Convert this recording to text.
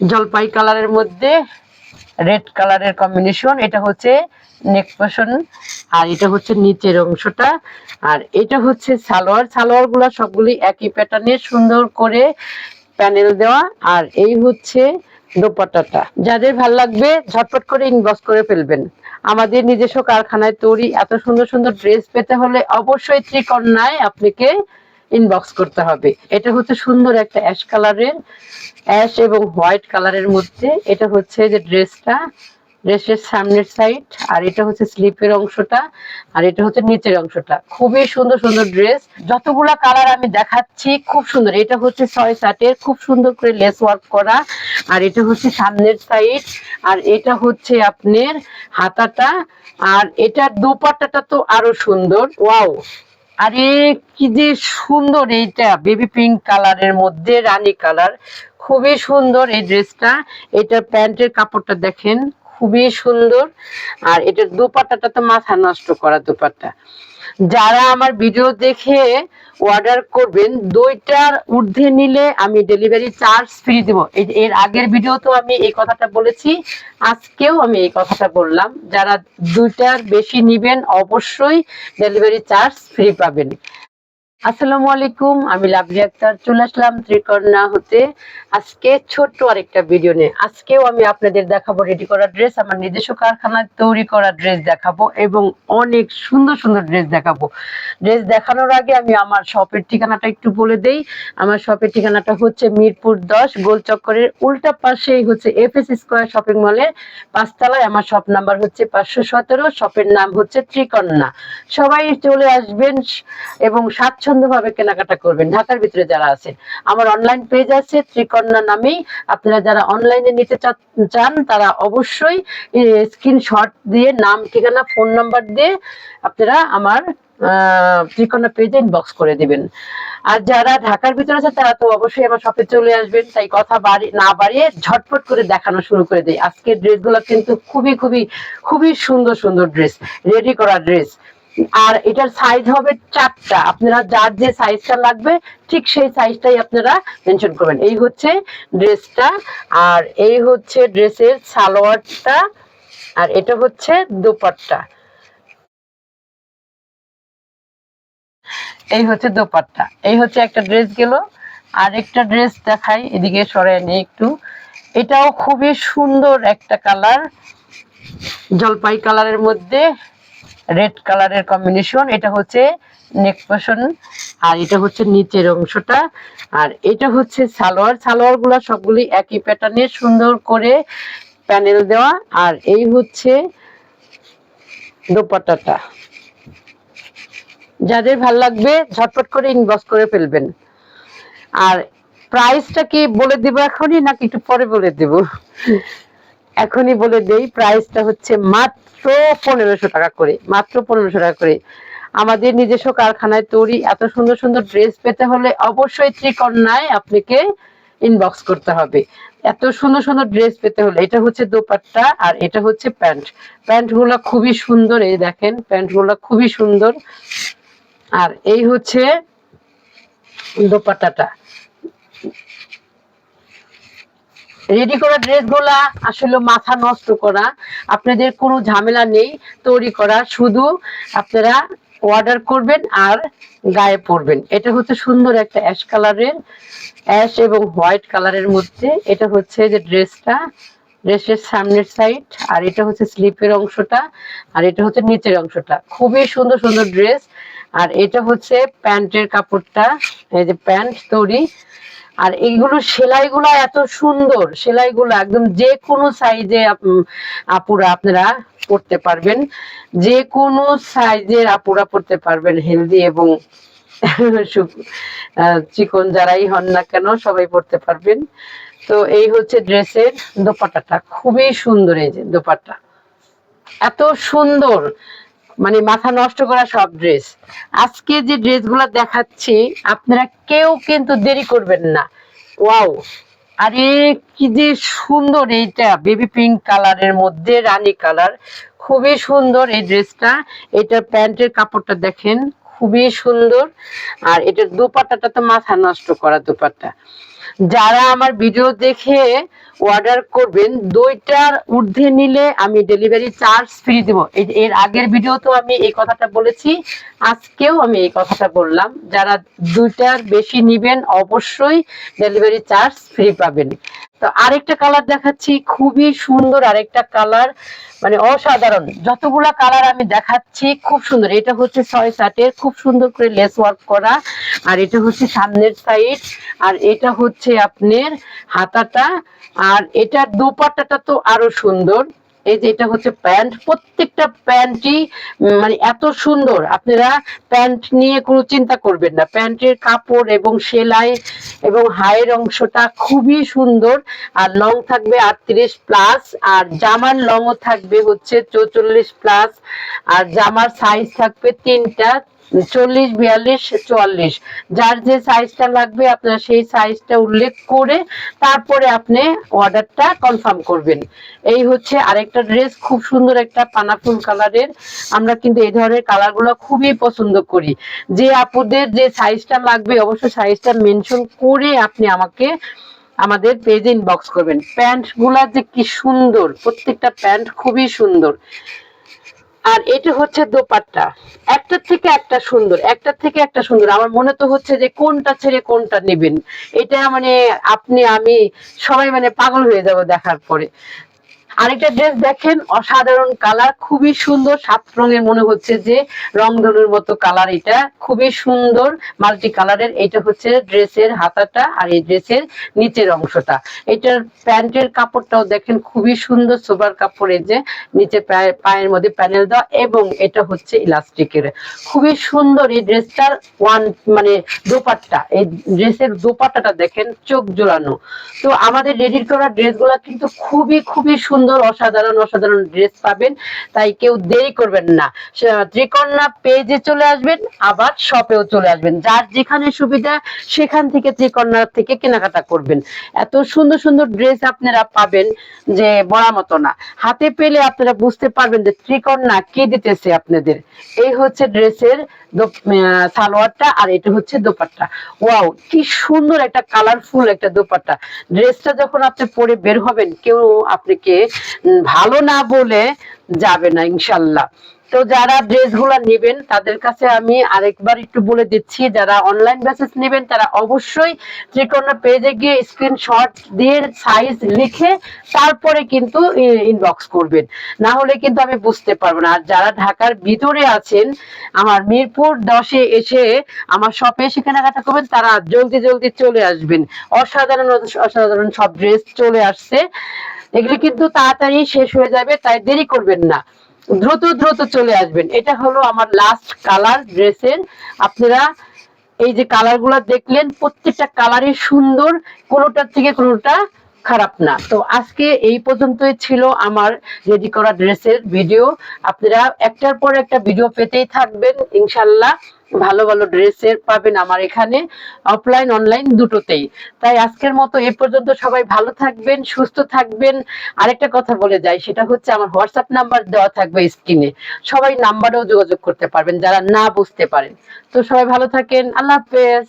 জলপাই কালারের মধ্যে, রেড কালারের কম্বিনেশন এটা হচ্ছে নেক পোর্শন আর এটা হচ্ছে নিচের অংশটা। আর এটা হচ্ছে সালোয়ার সালোয়ারগুলা সবগুলি একই প্যাটার্নে সুন্দর করে প্যানেল দেওয়া। আর এই হচ্ছে দোপাট্টাটা। যাদের ভালো লাগবে, ঝটপট করে ইনবক্স করে ফেলবেন। আমাদের নিজস্ব কারখানায় তৈরি এত সুন্দর সুন্দর ড্রেস পেতে হলে অবশ্যই ত্রিকন্যায় আপনাকে ইনবক্স করতে হবে। এটা হচ্ছে সুন্দর একটা অ্যাশ কালারের অ্যাশ এবং হোয়াইট কালারের মধ্যে। এটা হচ্ছে যে ড্রেসটা ড্রেসের সামনের সাইড আর এটা হচ্ছে স্লিপের অংশটা, আর এটা হচ্ছে নিচের অংশটা। খুবই সুন্দর সুন্দর ড্রেস যতগুলা কালার আমি দেখাচ্ছি, খুব সুন্দর। এটা হচ্ছে ছয় সাটের খুব সুন্দর করে লেস ওয়ার্ক করা। আর এটা হচ্ছে সামনের সাইড আর এটা হচ্ছে আপনার হাতাটা। আর এটার দোপাট্টাটা তো আরও সুন্দর। ওয়াও আরে, কি যে সুন্দর এইটা। বেবি পিঙ্ক কালারের মধ্যে, রানী কালার খুবই সুন্দর এই ড্রেসটা এটার প্যান্টের কাপড়টা দেখেন, খুবই সুন্দর। আর এটার দোপাট্টাটা তো মাথা নষ্ট করা দোপাট্টা যারা আমার ভিডিও দেখে অর্ডার করবেন, দুইটার ঊর্ধ্বে নিলে আমি ডেলিভারি চার্জ ফ্রি দেবো। এর আগের ভিডিওতেও আমি এই কথাটা বলেছি, আজকেও আমি এই কথাটা বললাম। যারা দুইটার বেশি নিবেন, অবশ্যই ডেলিভারি চার্জ ফ্রি পাবেন। আসসালামু আলাইকুম, আমি লাভলি আক্তার। চলে আসলাম ত্রিকর্ণা হতে। আজকে ছোট্ট আরেকটা ভিডিও নিয়ে। আজকেও আমি আপনাদের দেখাবো রেডি করা ড্রেস আমার নিজস্ব কারখানায় তৈরি করা ড্রেস দেখাবো এবং অনেক সুন্দর সুন্দর ড্রেস দেখাবো। ড্রেস দেখানোর আগে আমি আমার শপের ঠিকানাটা একটু বলে দেই। আমার শপের ঠিকানাটা হচ্ছে মিরপুর দশ, গোল চক্করের উল্টা পাশেই হচ্ছে এফএস স্কোয়ার শপিং মলের পাঁচতলায়। আমার শপ নাম্বার হচ্ছে পাঁচশো সতেরো শপের নাম হচ্ছে ত্রিকন্যা। সবাই চলে আসবেন এবং স্বাচ্ছন্দ্যভাবে কেনাকাটা করবেন। ঢাকার ভিতরে যারা আছেন, আমার অনলাইন পেজ আছে, ত্রিকন্যা নামেই। আপনারা যারা অনলাইনে নিতে চান, তারা অবশ্যই স্ক্রিনশট দিয়ে, নাম, ঠিকানা ফোন নাম্বার দিয়ে আপনারা আমার ত্রিকন্যা পেজে ইনবক্স করে দিবেন। আর যারা ঢাকার ভিতরে আছে তারা তো অবশ্যই আমার শপে চলে আসবেন। তাই কথা বাড়ি, না বাড়িয়ে ঝটপট করে দেখানো শুরু করে দিই। আজকের ড্রেসগুলো কিন্তু খুবই খুবই খুবই সুন্দর সুন্দর ড্রেস রেডি করা ড্রেস আর এটার সাইজ হবে চারটা। আপনারা যার যে সাইজটা লাগবে, ঠিক সেই সাইজটাই আপনারা মেনশন করবেন। এই হচ্ছে ড্রেসটা আর এই হচ্ছে ড্রেসের সালোয়ারটা, আর এটা হচ্ছে দোপাট্টা। এই হচ্ছে দোপাট্টা। এই হচ্ছে একটা ড্রেস গেল। আর একটা ড্রেস দেখাই, এদিকে সরে নিই একটু। এটাও খুবই সুন্দর একটা কালার জলপাই কালারের মধ্যে। রেড কালারের কম্বিনেশন এটা হচ্ছে নেক পোর্শন আর এটা হচ্ছে নিচের অংশটা, আর এটা হচ্ছে সালোয়ার সালোয়ারগুলা সবগুলি একই প্যাটার্নে সুন্দর করে প্যানেল দেওয়া, আর এই হচ্ছে দোপাট্টাটা। যাদের ভালো লাগবে, ঝটপট করে ইনবক্স করে ফেলবেন। আর প্রাইসটা কি বলে দিব এখনই, নাকি একটু পরে বলে দেব? এখনই বলে দেই প্রাইসটা হচ্ছে মাত্র পনেরোশো টাকা করে, মাত্র পনেরোশো টাকা করে। আমাদের নিজস্ব কারখানায় তৈরি এত সুন্দর সুন্দর ড্রেস পেতে হলে অবশ্যই ত্রিকন্যায় আপনাকে ইনবক্স করতে হবে। এত সুন্দর সুন্দর ড্রেস পেতে হলে, এটা হচ্ছে দোপাট্টা আর এটা হচ্ছে প্যান্ট। প্যান্টগুলা খুবই সুন্দর, এই দেখেন প্যান্টগুলা খুবই সুন্দর। আর এই হচ্ছে দোপাট্টাটা। রেডি করা ড্রেসগুলা আসলে মাথা নষ্ট করা। আপনাদের কোনো ঝামেলা নেই তৈরি করা, শুধু আপনারা অর্ডার করবেন আর গায়ে পরবেন। এটা হচ্ছে সুন্দর একটা অ্যাশ কালারের অ্যাশ এবং হোয়াইট কালারের মধ্যে। এটা হচ্ছে যে ড্রেসটা, ড্রেসের সামনের সাইড আর এটা হচ্ছে স্লিপের অংশটা, আর এটা হচ্ছে নিচের অংশটা। খুবই সুন্দর সুন্দর ড্রেস আর এটা হচ্ছে প্যান্টের কাপড়টা, এই যে প্যান্ট তৈরি। আর এইগুলো সেলাইগুলো এত সুন্দর, সেলাইগুলো একদম যে কোনো সাইজে আপুরা, আপনারা পড়তে পারবেন। যে কোনো সাইজের আপুরা পড়তে পারবেন, হেলদি এবং চিকন যারাই হন না কেন সবাই পড়তে পারবেন। তো এই হচ্ছে ড্রেসের দোপাট্টাটা খুবই সুন্দর এই যে দোপাট্টা এত সুন্দর মানে মাথা নষ্ট করা সব ড্রেস আজকে যে ড্রেসগুলো দেখাচ্ছি, আপনারা কেউ কিন্তু দেরি করবেন না। ওয়াও! আরে, কি যে সুন্দর এইটা। বেবি পিঙ্ক কালারের মধ্যে, রানী কালার খুবই সুন্দর এই ড্রেসটা এটার প্যান্টের কাপড়টা দেখেন, খুবই সুন্দর। আর এটার দোপাট্টাটা তো মাথা নষ্ট করা দোপাট্টা যারা আমার ভিডিও দেখে অর্ডার করবেন, দুইটার ঊর্ধ্বে নিলে আমি ডেলিভারি চার্জ ফ্রি দেবো। এর আগের ভিডিও তো আমি এই কথাটা বলেছি, আজকেও আমি এই কথাটা বললাম। যারা দুইটার বেশি নিবেন, অবশ্যই ডেলিভারি চার্জ ফ্রি পাবেন। তো আরেকটা কালার দেখাচ্ছি, খুবই সুন্দর আরেকটা কালার মানে অসাধারণ। যতগুলা কালার আমি দেখাচ্ছি, খুব সুন্দর। এটা হচ্ছে ছয় সাটের খুব সুন্দর করে লেস ওয়ার্ক করা। আর এটা হচ্ছে সামনের সাইড আর এটা হচ্ছে আপনার হাতাটা। আর এটার দোপাট্টাটা তো আরও সুন্দর। এই যে এটা হচ্ছে প্যান্ট। প্রত্যেকটা প্যান্টই মানে এত সুন্দর। আপনারা প্যান্ট নিয়ে কোনো চিন্তা করবেন না। প্যান্টের কাপড় এবং সেলাই এবং হায়ের অংশটা খুবই সুন্দর। আর লং থাকবে আটত্রিশ প্লাস। আর জামার লংও থাকবে হচ্ছে চৌচল্লিশ প্লাস। আর জামার সাইজ থাকবে তিনটা। চল্লিশ, বিয়াল্লিশ, চুয়াল্লিশ। যার যে সাইজটা লাগবে, আপনার সেই সাইজটা উল্লেখ করে তারপরে আপনি অর্ডারটা কনফার্ম করবেন। এই হচ্ছে আরেকটা ড্রেস খুব সুন্দর একটা পানাফুল কালারের আমরা কিন্তু এই ধরনের কালারগুলো খুবই পছন্দ করি। যে আপুদের যে সাইজটা লাগবে অবশ্য সাইজটা মেনশন করে আপনি আমাকে, আমাদের পেজে ইনবক্স করবেন। প্যান্টগুলা যে কি সুন্দর, প্রত্যেকটা প্যান্ট খুবই সুন্দর। আর এটা হচ্ছে দোপাট্টা। একটার থেকে একটা সুন্দর একটার থেকে একটা সুন্দর। আমার মনে তো হচ্ছে যে কোনটা ছেড়ে কোনটা নেবেন। এটা মানে আপনি, আমি সবাই মানে পাগল হয়ে যাব দেখার পরে। আরেকটা ড্রেস দেখেন, অসাধারণ কালার খুবই সুন্দর, সাত রঙের মনে হচ্ছে যে রংধনুর মতো কালার এটা। খুবই সুন্দর মাল্টি কালারের এটা হচ্ছে ড্রেসের হাতাটা আর এই ড্রেসের নিচের অংশটা। এটার প্যান্টের কাপড়টাও দেখেন, খুবই সুন্দর সোবার কাপড়ের যে, নিচে পায়ে- পায়ের মধ্যে প্যানেল দেওয়া এবং এটা হচ্ছে ইলাস্টিকের খুবই সুন্দর এই ড্রেসটার ওয়ান মানে দোপাট্টা, এই ড্রেসের দোপাট্টাটা দেখেন, চোখ জোড়ানো তো আমাদের রেডি করা ড্রেসগুলো কিন্তু খুবই খুবই সুন্দর অসাধারণ অসাধারণ ড্রেস পাবেন। তাই কেউ দেরি করবেন না। ত্রিকন্যা পেজে চলে আসবেন, আবার শপেও চলে আসবেন। যার যেখানে সুবিধা, সেখান থেকে ত্রিকন্যা থেকে কেনাকাটা করবেন। এত সুন্দর সুন্দর ড্রেস আপনারা পাবেন যে বড়া মতো না। হাতে পেলে আপনারা বুঝতে পারবেন যে ত্রিকন্যা কি দিতেছে আপনাদের। এই হচ্ছে ড্রেসের সালোয়ারটা আর এটা হচ্ছে দোপাট্টা। ওয়াও, কি সুন্দর একটা কালারফুল একটা দোপাট্টা। ড্রেসটা যখন আপনি পরে বের হবেন, কেউ আপনাকে ভালো না বলে যাবে না, ইনশাল্লাহ। তো যারা ড্রেসগুলা নেবেন, তাদের কাছে আমি আরেকবার একটু বলে দিচ্ছি, যারা অনলাইন বেসিস নেবেন, তারা অবশ্যই ত্রিকোণা পেজে গিয়ে স্ক্রিনশট দিয়ে সাইজ লিখে তারপরে কিন্তু ইনবক্স করবেন। না হলে কিন্তু আমি বুঝতে পারব না। আর যারা ঢাকার ভিতরে আছেন, আমার মিরপুর দশে এসে আমার শপে এসে কেনাকাটা করবেন, তারা জলদি জলদি চলে আসবেন। অসাধারণ অসাধারণ সব ড্রেস চলে আসছে। এগুলি কিন্তু তাড়াতাড়ি শেষ হয়ে যাবে তাই দেরি করবেন না। দ্রুত দ্রুত চলে আসবেন। এটা হলো আমার লাস্ট কালার ড্রেসের আপনারা এই যে কালারগুলা দেখলেন প্রত্যেকটা কালারই সুন্দর কোনোটার থেকে কোনোটা খারাপ না। তো আজকে এই পর্যন্তই ছিল আমার রেডি করা ড্রেসের ভিডিও। আপনারা একটার পর একটা ভিডিও পেতেই থাকবেন। ইনশাল্লাহ ভালো ভালো ড্রেসের পাবেন আমার এখানে, অফলাইন, অনলাইন দুটোতেই। তাই আজকের মতো এ পর্যন্ত সবাই ভালো থাকবেন, সুস্থ থাকবেন। আরেকটা কথা বলে যাই, সেটা হচ্ছে আমার হোয়াটসঅ্যাপ নাম্বার দেওয়া থাকবে স্ক্রিনে। সবাই নাম্বারেও যোগাযোগ করতে পারবেন, যারা না বুঝতে পারেন। তো সবাই ভালো থাকেন, আল্লাহ হাফেজ।